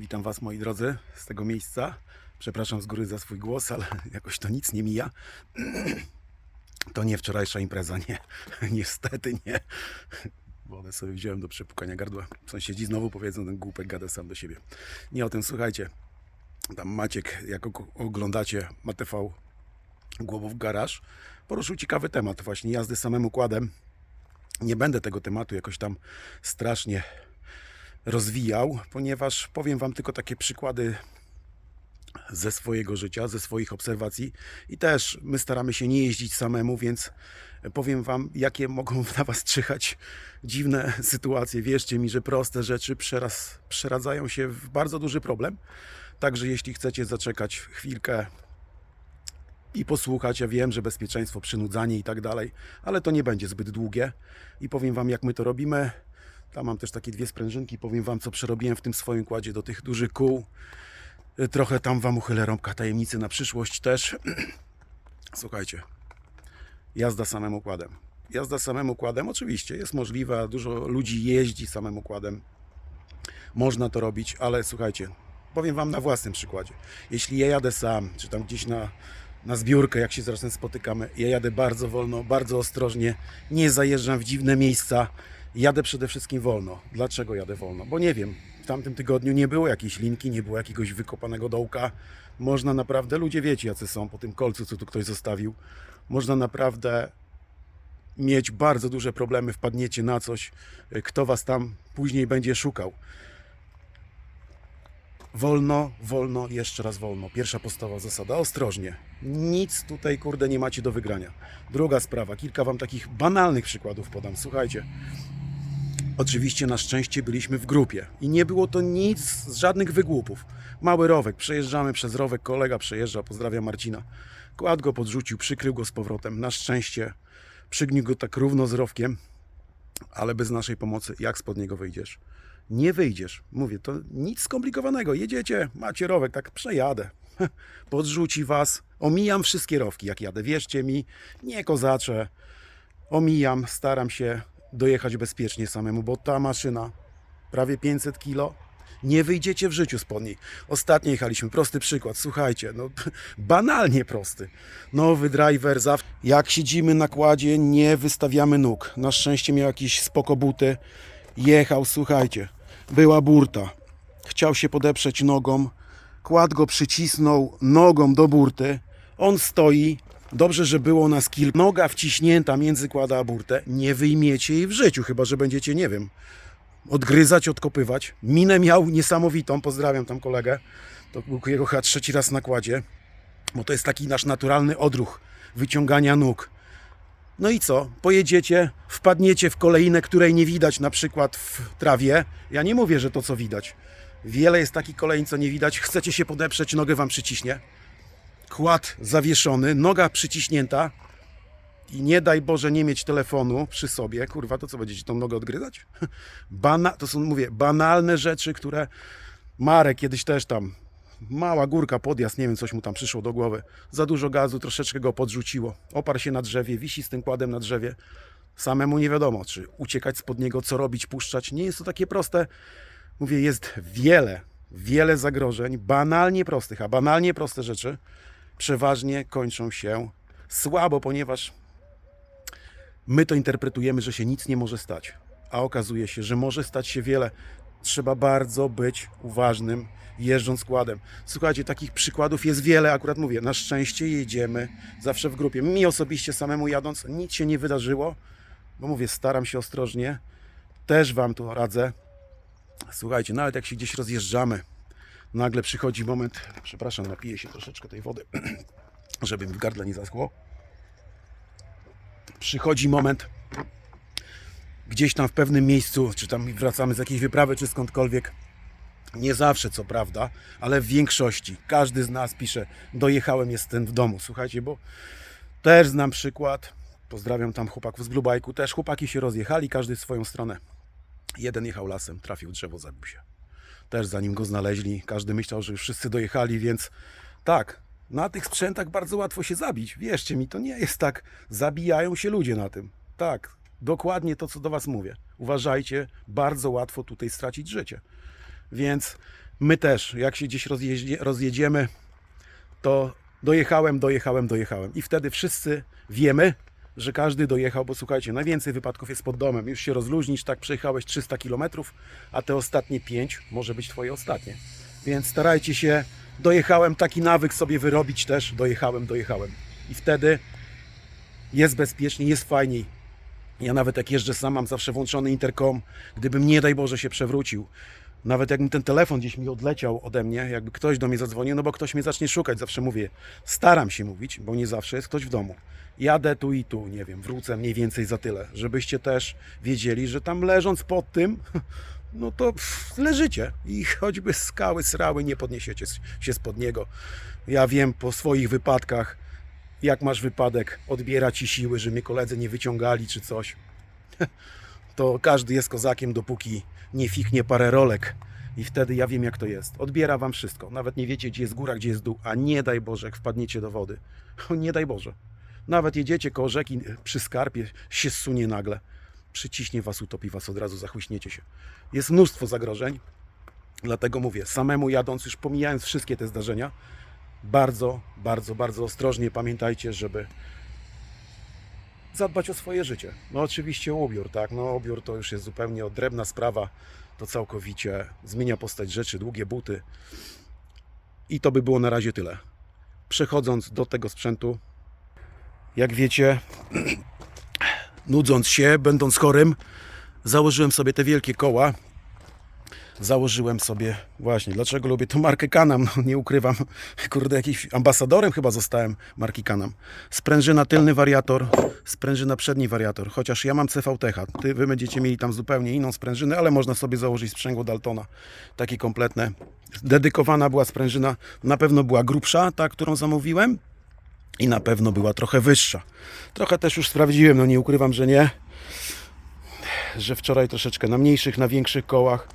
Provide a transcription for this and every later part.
Witam Was moi drodzy z tego miejsca. Przepraszam z góry za swój głos, ale jakoś to nic nie mija. To nie wczorajsza impreza, nie. Niestety nie. Wodę sobie wziąłem do przepukania gardła. Sąsiedzi znowu powiedzą, ten głupek gada sam do siebie. Nie o tym, słuchajcie. Tam Maciek, jak og- oglądacie MaTV Głowów Garaż, poruszył ciekawy temat właśnie jazdy samym układem. Nie będę tego tematu jakoś tam strasznie rozwijał, ponieważ powiem Wam tylko takie przykłady ze swojego życia, ze swoich obserwacji i też my staramy się nie jeździć samemu, więc powiem Wam, jakie mogą na Was czyhać dziwne sytuacje. Wierzcie mi, że proste rzeczy przeraz, przeradzają się w bardzo duży problem. Także jeśli chcecie zaczekać chwilkę i posłuchać, ja wiem, że bezpieczeństwo, przynudzanie i tak dalej, ale to nie będzie zbyt długie i powiem Wam, jak my to robimy. Tam mam też takie dwie sprężynki. Powiem Wam, co przerobiłem w tym swoim kładzie do tych dużych kół. Y, Trochę tam Wam uchylę rąbka tajemnicy na przyszłość też. Słuchajcie, jazda samym układem. Jazda samym układem oczywiście jest możliwa. Dużo ludzi jeździ samym układem. Można to robić, ale słuchajcie, powiem Wam na własnym przykładzie. Jeśli ja jadę sam, czy tam gdzieś na, na zbiórkę, jak się zaraz spotykamy, ja jadę bardzo wolno, bardzo ostrożnie, nie zajeżdżam w dziwne miejsca, jadę przede wszystkim wolno. Dlaczego jadę wolno? Bo nie wiem, w tamtym tygodniu nie było jakiejś linki, nie było jakiegoś wykopanego dołka. Można naprawdę, ludzie wiecie jacy są po tym kolcu, co tu ktoś zostawił, można naprawdę mieć bardzo duże problemy, wpadniecie na coś, kto was tam później będzie szukał. Wolno, wolno, jeszcze raz wolno. Pierwsza podstawowa zasada. Ostrożnie. Nic tutaj, kurde, nie macie do wygrania. Druga sprawa. Kilka wam takich banalnych przykładów podam. Słuchajcie. Oczywiście na szczęście byliśmy w grupie i nie było to nic z żadnych wygłupów. Mały rowek, przejeżdżamy przez rowek, kolega przejeżdża, pozdrawiam Marcina. Kład go podrzucił, przykrył go z powrotem. Na szczęście przygnił go tak równo z rowkiem, ale bez naszej pomocy, jak spod niego wyjdziesz? Nie wyjdziesz. Mówię, to nic skomplikowanego. Jedziecie, macie rowek, tak przejadę. Podrzuci was. Omijam wszystkie rowki, jak jadę. Wierzcie mi, nie kozaczę. Omijam, staram się dojechać bezpiecznie samemu, bo ta maszyna, prawie 500 kilo, nie wyjdziecie w życiu spod niej. Ostatnio jechaliśmy, prosty przykład, słuchajcie, no banalnie prosty. Nowy driver, zaw... jak siedzimy na kładzie, nie wystawiamy nóg. Na szczęście miał jakieś spoko buty, jechał, słuchajcie, była burta. Chciał się podeprzeć nogą, kład go przycisnął nogą do burty, on stoi, dobrze, że było nas kilka, noga wciśnięta między kłada a burtę, nie wyjmiecie jej w życiu, chyba, że będziecie, nie wiem, odgryzać, odkopywać. Minę miał niesamowitą, pozdrawiam tam kolegę, to był jego chyba trzeci raz na kładzie, bo to jest taki nasz naturalny odruch wyciągania nóg. No i co? Pojedziecie, wpadniecie w kolejnę, której nie widać, na przykład w trawie. Ja nie mówię, że to co widać. Wiele jest takich kolejń, co nie widać. Chcecie się podeprzeć, nogę wam przyciśnie. Kład zawieszony, noga przyciśnięta. I nie daj Boże nie mieć telefonu przy sobie. Kurwa, to co będziecie tą nogę odgryzać? Bana to są, mówię, banalne rzeczy, które Marek kiedyś też tam mała górka, podjazd, nie wiem, coś mu tam przyszło do głowy. Za dużo gazu, troszeczkę go podrzuciło. Oparł się na drzewie, wisi z tym kładem na drzewie. Samemu nie wiadomo, czy uciekać spod niego, co robić, puszczać. Nie jest to takie proste. Mówię, jest wiele, wiele zagrożeń, banalnie prostych, a banalnie proste rzeczy przeważnie kończą się słabo, ponieważ my to interpretujemy, że się nic nie może stać, a okazuje się, że może stać się wiele. Trzeba bardzo być uważnym, jeżdżąc składem. Słuchajcie, takich przykładów jest wiele, akurat mówię, na szczęście jedziemy zawsze w grupie. Mi osobiście samemu jadąc nic się nie wydarzyło, bo mówię, staram się ostrożnie, też Wam tu radzę. Słuchajcie, nawet jak się gdzieś rozjeżdżamy, nagle przychodzi moment, przepraszam, napiję się troszeczkę tej wody, żeby mi w gardle nie zaschło przychodzi moment gdzieś tam w pewnym miejscu, czy tam wracamy z jakiejś wyprawy, czy skądkolwiek. Nie zawsze, co prawda, ale w większości. Każdy z nas pisze, dojechałem, jestem w domu. Słuchajcie, bo też znam przykład. Pozdrawiam tam chłopaków z Bike'u. Też chłopaki się rozjechali, każdy w swoją stronę. Jeden jechał lasem, trafił drzewo, zabił się. Też zanim go znaleźli, każdy myślał, że już wszyscy dojechali, więc tak, na tych sprzętach bardzo łatwo się zabić. Wierzcie mi, to nie jest tak. Zabijają się ludzie na tym. Tak, dokładnie to, co do Was mówię. Uważajcie, bardzo łatwo tutaj stracić życie. Więc My też, jak się gdzieś rozjedziemy, to dojechałem, dojechałem, dojechałem. I wtedy wszyscy wiemy, że każdy dojechał, bo słuchajcie, najwięcej wypadków jest pod domem. Już się rozluźnisz, tak przejechałeś 300 km, a te ostatnie 5 może być twoje ostatnie. Więc starajcie się, dojechałem, taki nawyk sobie wyrobić też, dojechałem, dojechałem. I wtedy jest bezpiecznie, jest fajniej. Ja nawet jak jeżdżę sam, mam zawsze włączony interkom, gdybym nie daj Boże się przewrócił. Nawet jakbym ten telefon gdzieś mi odleciał ode mnie, jakby ktoś do mnie zadzwonił, no bo ktoś mnie zacznie szukać, zawsze mówię, staram się mówić, bo nie zawsze jest ktoś w domu. Jadę tu i tu, nie wiem, wrócę mniej więcej za tyle, żebyście też wiedzieli, że tam leżąc pod tym, no to leżycie i choćby skały, srały, nie podniesiecie się spod niego. Ja wiem po swoich wypadkach, jak masz wypadek, odbiera ci siły, że mnie koledzy nie wyciągali czy coś. To każdy jest kozakiem, dopóki nie fiknie parę rolek. I wtedy ja wiem, jak to jest. Odbiera wam wszystko. Nawet nie wiecie, gdzie jest góra, gdzie jest dół. A nie daj Boże, jak wpadniecie do wody. Nie daj Boże. Nawet jedziecie koło rzeki przy skarpie, się zsunie nagle. Przyciśnie was, utopi was, od razu zachłyśniecie się. Jest mnóstwo zagrożeń. Dlatego mówię, samemu jadąc, już pomijając wszystkie te zdarzenia, bardzo, bardzo, bardzo ostrożnie pamiętajcie, żeby zadbać o swoje życie. No oczywiście ubiór, tak, no ubiór to już jest zupełnie odrębna sprawa, to całkowicie zmienia postać rzeczy, długie buty i to by było na razie tyle. Przechodząc do tego sprzętu, jak wiecie, nudząc się, będąc chorym, założyłem sobie te wielkie koła, założyłem sobie właśnie, dlaczego lubię tą markę Canam, no nie ukrywam, kurde, jakiś ambasadorem chyba zostałem marki Canam. Sprężyna tylny wariator, sprężyna przedni wariator, chociaż ja mam CVTH, ty, wy będziecie mieli tam zupełnie inną sprężynę, ale można sobie założyć sprzęgło Daltona, takie kompletne. Dedykowana była sprężyna, na pewno była grubsza, ta, którą zamówiłem. I na pewno była trochę wyższa. Trochę też już sprawdziłem, no nie ukrywam, że nie, że wczoraj troszeczkę na mniejszych, na większych kołach,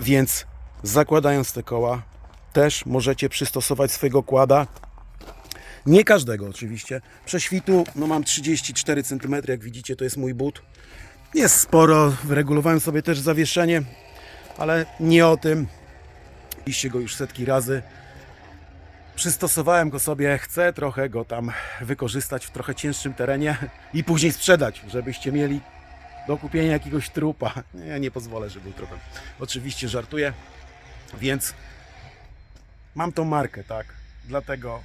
Więc zakładając te koła, też możecie przystosować swojego kłada. Nie każdego oczywiście. Prześwitu no mam 34 cm, jak widzicie, to jest mój but. Jest sporo, wyregulowałem sobie też zawieszenie, ale nie o tym. Iście go już setki razy. Przystosowałem go sobie, chcę trochę go tam wykorzystać w trochę cięższym terenie i później sprzedać, żebyście mieli do kupienia jakiegoś trupa. Nie, ja nie pozwolę, żeby był trupem. Oczywiście żartuję, więc mam tą markę, tak? Dlatego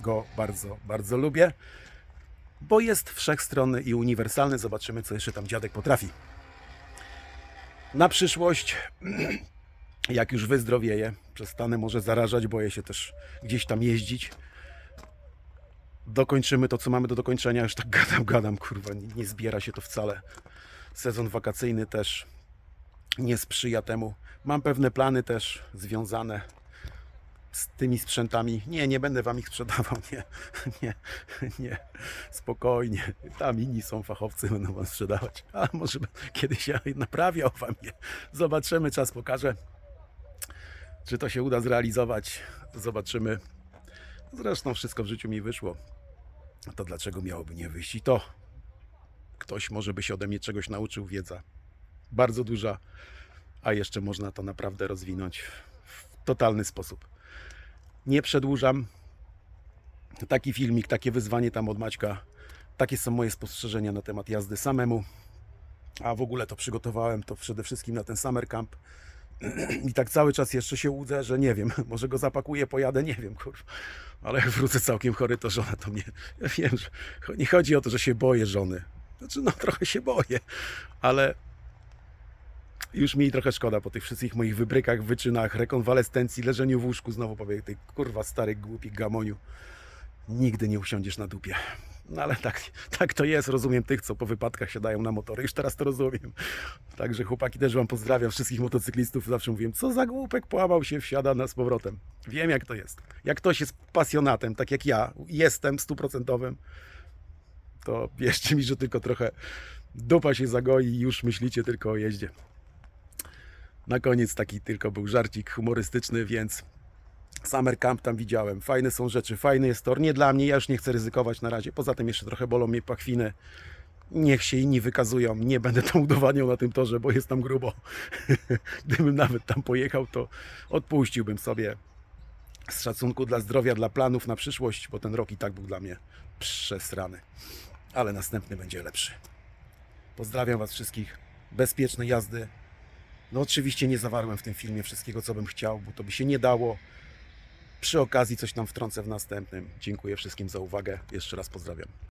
go bardzo, bardzo lubię, bo jest wszechstronny i uniwersalny. Zobaczymy, co jeszcze tam dziadek potrafi. Na przyszłość, jak już wyzdrowieję, przestanę może zarażać, boję się też gdzieś tam jeździć dokończymy to, co mamy do dokończenia. Już tak gadam, gadam, kurwa, nie, nie zbiera się to wcale. Sezon wakacyjny też nie sprzyja temu. Mam pewne plany też związane z tymi sprzętami. Nie, nie będę wam ich sprzedawał, nie, nie, nie, spokojnie. Tam inni są fachowcy, będą wam sprzedawać. A może kiedyś ja naprawiał wam je. Zobaczymy, czas pokaże, czy to się uda zrealizować. Zobaczymy. Zresztą wszystko w życiu mi wyszło. To dlaczego miałoby nie wyjść? I to ktoś może by się ode mnie czegoś nauczył, wiedza bardzo duża, a jeszcze można to naprawdę rozwinąć w totalny sposób. Nie przedłużam. Taki filmik, takie wyzwanie tam od Maćka. Takie są moje spostrzeżenia na temat jazdy samemu. A w ogóle to przygotowałem to przede wszystkim na ten summer camp. I tak cały czas jeszcze się łudzę, że nie wiem, może go zapakuję, pojadę, nie wiem, kurwa. Ale jak wrócę całkiem chory, to żona to mnie. Ja wiem, że nie chodzi o to, że się boję żony. Znaczy, no trochę się boję, ale już mi trochę szkoda po tych wszystkich moich wybrykach, wyczynach, rekonwalescencji, leżeniu w łóżku. Znowu powiem, ty kurwa stary głupi gamoniu. Nigdy nie usiądziesz na dupie. No ale tak, tak to jest, rozumiem tych, co po wypadkach siadają na motory, już teraz to rozumiem. Także chłopaki też Wam pozdrawiam, wszystkich motocyklistów, zawsze mówiłem, co za głupek, połamał się, wsiada na z powrotem. Wiem jak to jest. Jak ktoś jest pasjonatem, tak jak ja, jestem stuprocentowym, to wierzcie mi, że tylko trochę dupa się zagoi i już myślicie tylko o jeździe. Na koniec taki tylko był żarcik humorystyczny, więc Summer Camp tam widziałem. Fajne są rzeczy, fajny jest tor. Nie dla mnie, ja już nie chcę ryzykować na razie. Poza tym jeszcze trochę bolą mnie pachwiny. niech się inni wykazują. Nie będę tam udowadniał na tym torze, bo jest tam grubo. Gdybym nawet tam pojechał, to odpuściłbym sobie z szacunku dla zdrowia, dla planów na przyszłość, bo ten rok i tak był dla mnie przesrany. Ale następny będzie lepszy. Pozdrawiam Was wszystkich. Bezpiecznej jazdy. No oczywiście nie zawarłem w tym filmie wszystkiego, co bym chciał, bo to by się nie dało. Przy okazji coś tam wtrącę w następnym. Dziękuję wszystkim za uwagę. Jeszcze raz pozdrawiam.